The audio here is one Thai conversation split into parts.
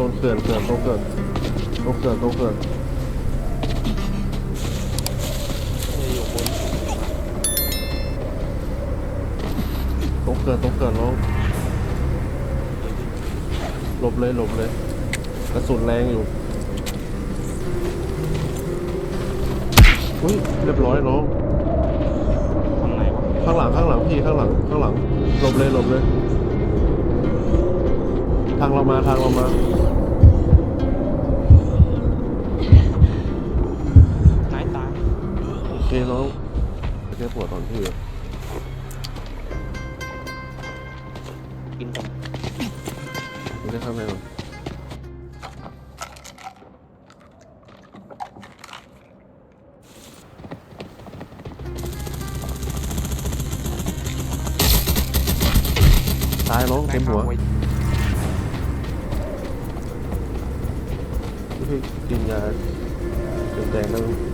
ดนเขื่อนเขื่อนตรงเขื่อนตรงเขื่อนตรงเขื่อนเนี่ยอยู่บนตรงเขื่อนตรงเขื่อนน้องหลบเลยหลบเลยกระสุนแรงอยู่อุ้ยเรียบร้อยน้องทางไหนวะข้างหลังข้างหลังพี่ข้างหลังข้างหลังหลบเลยหลบเลย ทางเรามาทางเรามา เคน้องแค่ปวดตอนพี่กินก่อนไม่ได้ข้างในหรอกตายน้องเต็มหัวไว้พี่กินยาเต็มแดงแล้ว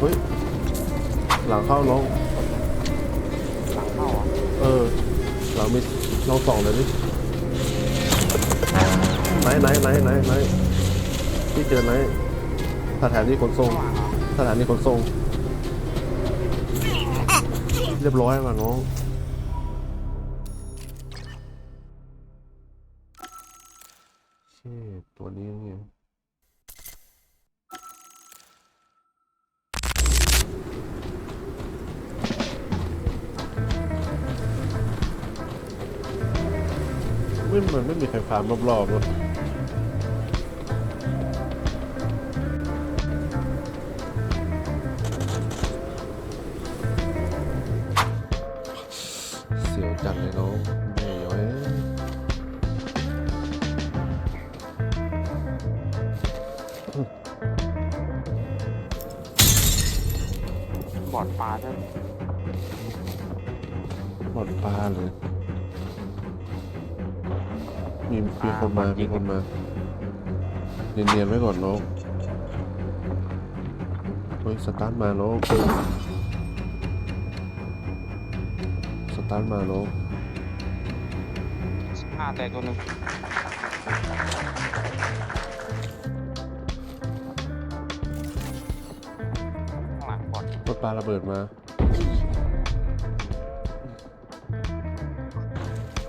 เฮ้ย หลังเข้าน้อง หลังเข้าอะเออ หลังมีลองส่องเลยดิไหนไหนไหนไหนไหนพี่เจอไหนสถานีขนส่งข้างหลังเหรอสถานีขนส่ง เรียบร้อยว่ะน้อง ไม่มันไม่มีใครฟาร์มรอบๆเลยเสียวจัดเลยน้องแม่ย้อยบอดปลาใช่ไหมหมดปลาเลย มีมีคนมามีคนมาเนียนๆไว้ก่อนน้องเฮ้ยสตาร์ทมาน้องสตาร์ทมาน้องห้าแต่ตัวหนึ่งข้างหลังบอดรถปลาระเบิดมา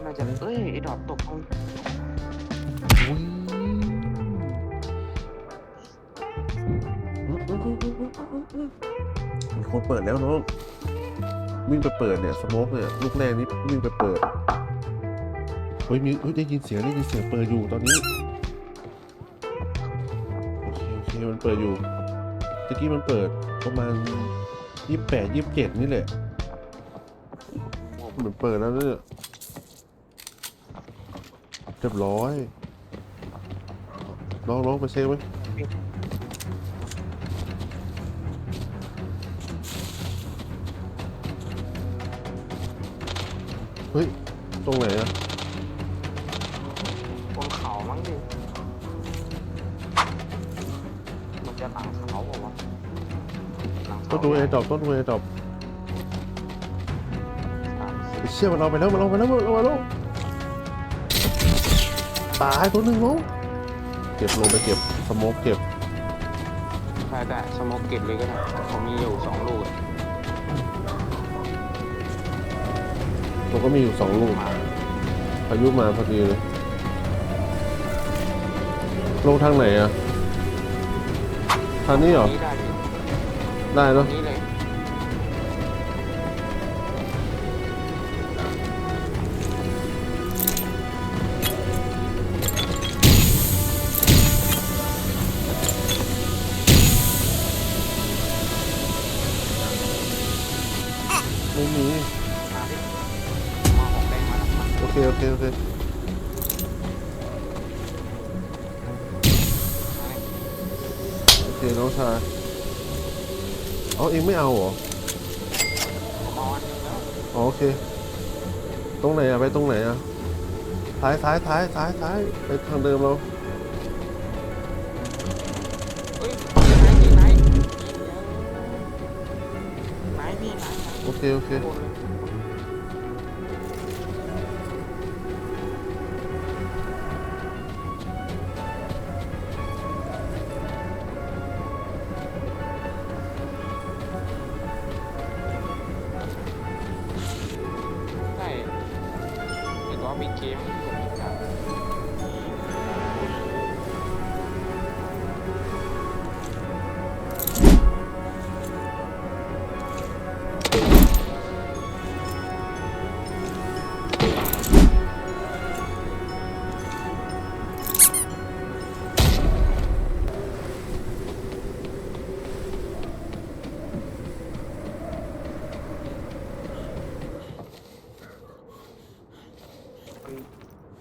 น่าจะเอ้ยไอ้ดอทตกลงอุ้ย มีคนเปิดแล้วน้องวิ่งไปเปิดเนี่ยสโมกเนี่ยลูกแรกนี้วิ่งไปเปิดเฮ้ยมีเฮ้ยได้ยินเสียงได้ยินเสียงเปิดอยู่ตอนนี้โอเคโอเคมันเปิดอยู่ตะกี้มันเปิดประมาณยี่สิบแปดยี่สิบเจ็ดนี่แหละเหมือนเปิดแล้วเนี่ยเรียบร้อย น้องน้องไปเช็คไหมเฮ้ย ตรงไหนอะบนเขามั้งดิมันจะหลังเขาเปล่าวะหลังต้เขาองดูเอดอบต้องดูเอดอบสามสิบเชี่ยมันเอาไปแล้วมันเอาไปแล้วมันเอาไปแล้วตายตัวหนึ่งน้องเก็บลงไปเก็บสโมกเก็บได้ได้สโมกเก็บเลยก็ได้ผมมีอยู่สองลูกอะผมก็มีอยู่สองลูกมาพายุมาพอดีเลยลงทางไหนอะทางนี้เหรอนี้ได้ดิได้ตรเนาะงนี้เลย เคโอเคโอเคโอเคน้องชายเอาเองไม่เอาเหรออ๋อโอเค ตรงไหนอะไปตรงไหนอะท้ายท้ายท้ายท้ายท้ายไปทางเดิมเราเฮ้ยที่ไหนโอเคโอเคข้างบนเล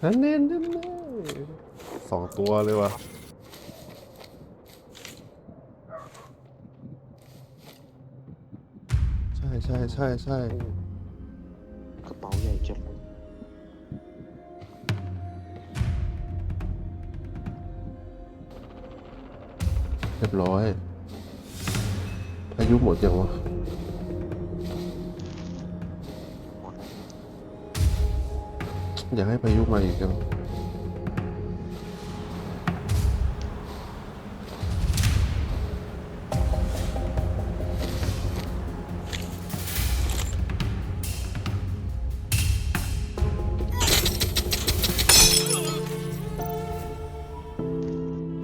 นั่นเน้นนั่นเน้นสองตัวเลยว่ะใช่ใช่ใช่ใช่กระเป๋าใหญ่จัดเลยเรียบร้อย อายุหมดยังวะ อยากให้พายุมาอีกจัง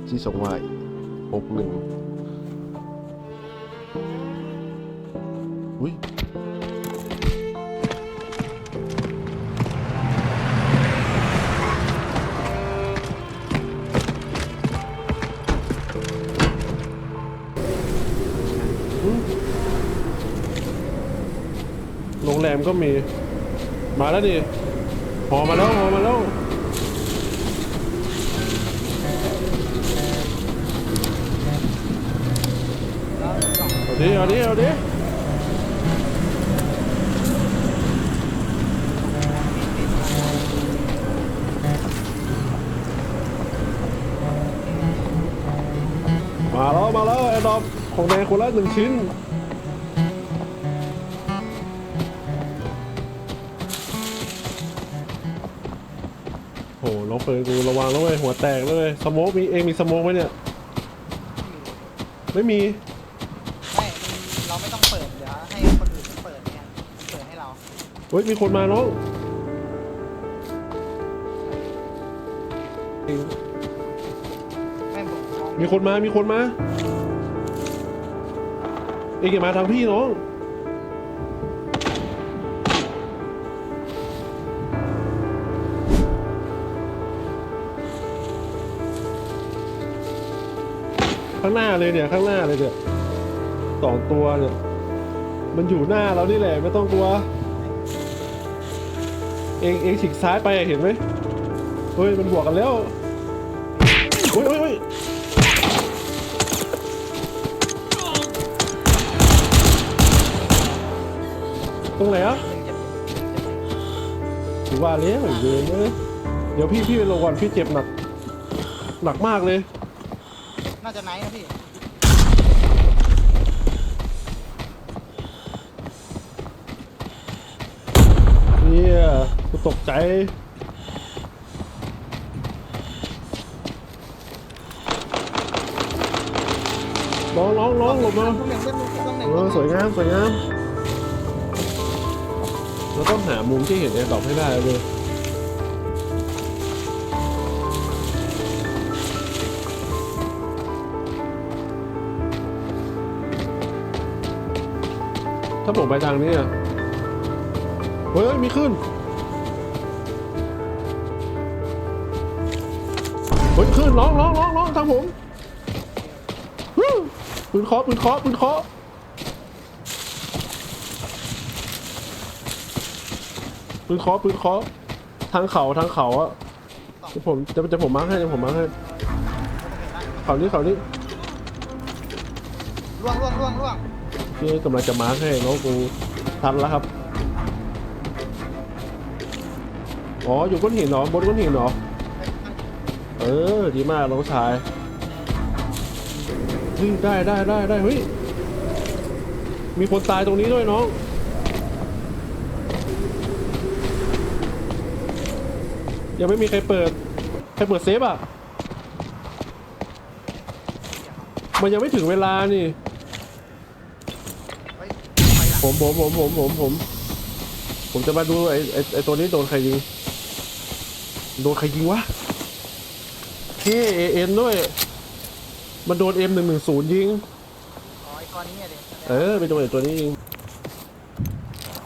ที่สองวายหกหนึ่ง มก็มี มาแล้วดิหอมาแล้วหอมาแล้วเอาดิเอาดิเอาดิมาแล้วมาแล้วไอ้ดอมของแดงคนละหนึ่งชิ้น โหน้องเฟิร์นกูระวังแล้วเว้ยหัวแตกเลยสโมกมีเองมีสโมกไหมเนี่ย ไม่มีไม่เราไม่ต้องเปิดเดี๋ยวให้คนอื่นเปิดเนี่ยเปิดให้เราเฮ้ยมีคนมาน้องไม่ผมมองมีคนมามีคนมาเองอย่ามาทางพี่น้อง ข้างหน้าเลยเนี่ยข้างหน้าเลยเนี่ยสองตัวเนี่ย มันอยู่หน้าเรานี่แหละไม่ต้องกลัว เองเองฉีกซ้ายไปเห็นไหมเฮ้ยมันบวกกันแล้วเฮ้ยเฮ้ยตรงไหนอะหนึ่งเจ็ดหนึ่งเหนึ่งถือว่าเลี้ยงเดินเลยเดี๋ยวพี่พี่ไปลงก่อนพี่เจ็บหนัก หนักมากเลย น่าจะไนท์นะพี่ เนี่ยกูตกใจน้องน้องน้องหลบมาต้องหนึ่งต้องหนึ่งต้องหนึ่งเออสวยงามสวยงามเราต้องหามุมที่เห็นแอร์ดรอปให้ได้เลย ถ้าผมไปทางนี้อะเฮ้ย มีขึ้น เฮ้ย ขึ้นร้องร้องร้องร้องทางผมฮู้ปืนเคาะปืนเคาะปืนเคาะปืนเคาะปืนเคาะทางเขาทางเขาอะเดี๋ยวผมจะจะผมมาให้เดี๋ยวผมมาให้เขานี้เขานี้ล่วงล่วงล่วงล่วง พี่กำลังจะมาร์คให้น้องกูทันแล้วครับ อ๋อ อยู่ก้นหินเหรอบนก้นหินเหรอ เออ ดีมากน้องชายเฮ้ยได้ได้ได้ได้เฮ้ย มีคนตายตรงนี้ด้วยน้องยังไม่มีใครเปิด ใครเปิดเซฟอะ มันยังไม่ถึงเวลานี่ ผมผมผมผมผมผม ผมจะมาดูไอ้ไอ้ไอ้ตัวนี้โดนใครยิง โดนใครยิงวะเคเอ็นด้วย มันโดนเอ็มหนึ่งหนึ่งศูนย์ยิง อ๋อไอ้ตัวนี้อะเด็กเออไปโดนไอ้ตัวนี้ยิง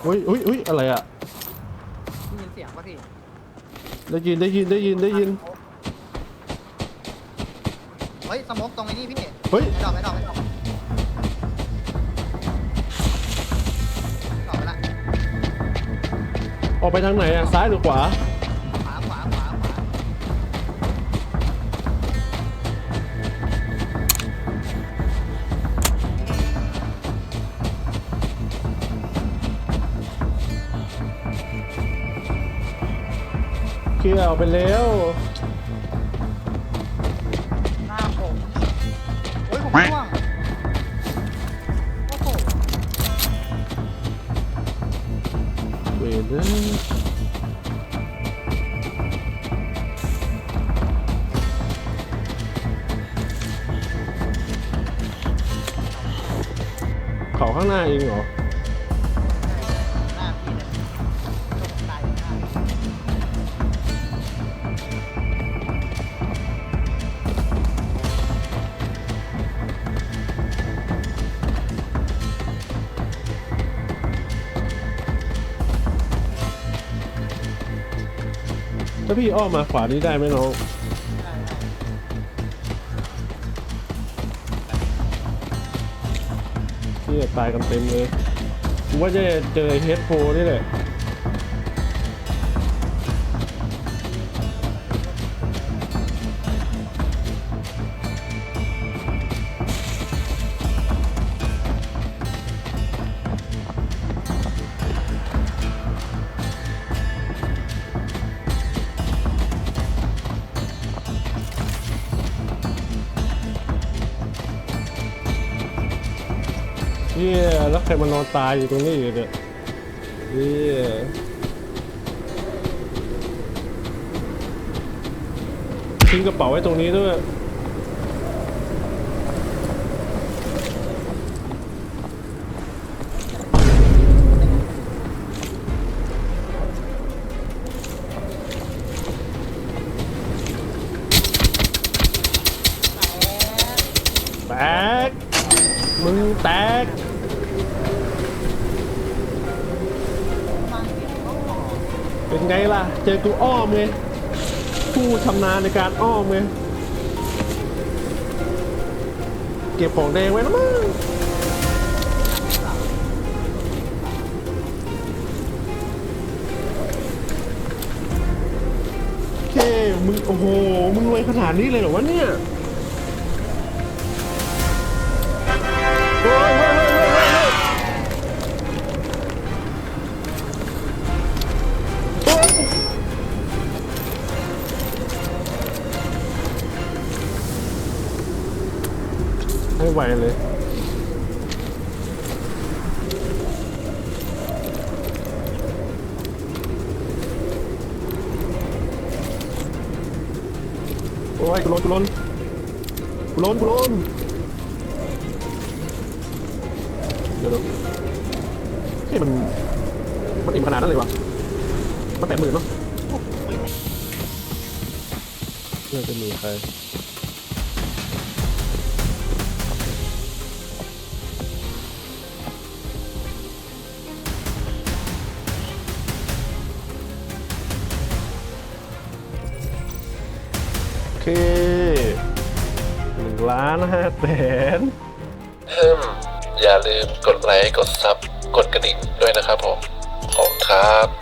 เฮ้ยเฮ้ยเฮ้ยอะไรอะ ได้ยินเสียงป่ะพี่ได้ยินได้ยินได้ยินได้ยิน เฮ้ยสโมกตรงไอ้นี่พี่เฮ้ยไอ้ดอกไอ้ดอกไอ้ดอกดอก ออกไปทางไหนอะ ซ้ายหรือขวา ขวาขวาขวาขวาเชี่ยวไปแล้ว ข้างหน้าเองเหรอถ้าพี่อ้อมมาขวานี้ได้ไหมน้อง ที่ตายกันเต็มเลยกูว่าจะเจอเฮดโฟนี่แหละ ฮียแล้วใครมานอนตายอยู่ตรงนี้อยู่เนี่ยเฮียทิ้งกระเป๋าไว้ตรงนี้ด้วย ล่ะ เจอกูอ้อมไงผู้ชำนาญในการอ้อมไงเก็บของแดงไว้นะมั้งโอเค มึง โอ้โห มึงรวยขนาดนี้เลยเหรอวะเนี่ย ไม่ไหวเลยโอ้ยกูล้นกูล้นกูล้นกูล้นเดี๋ยวเดี๋ยวเฮ้ยมัน มันอิ่มขนาดนั้นเลยวะมันแปดหมื่นเนาะน่าจะมีใครานห้าแสนฮึมอย่าลืมกดไลค์กดซับกดกระดิ่งด้วยนะครับผม ขอบคุณครับ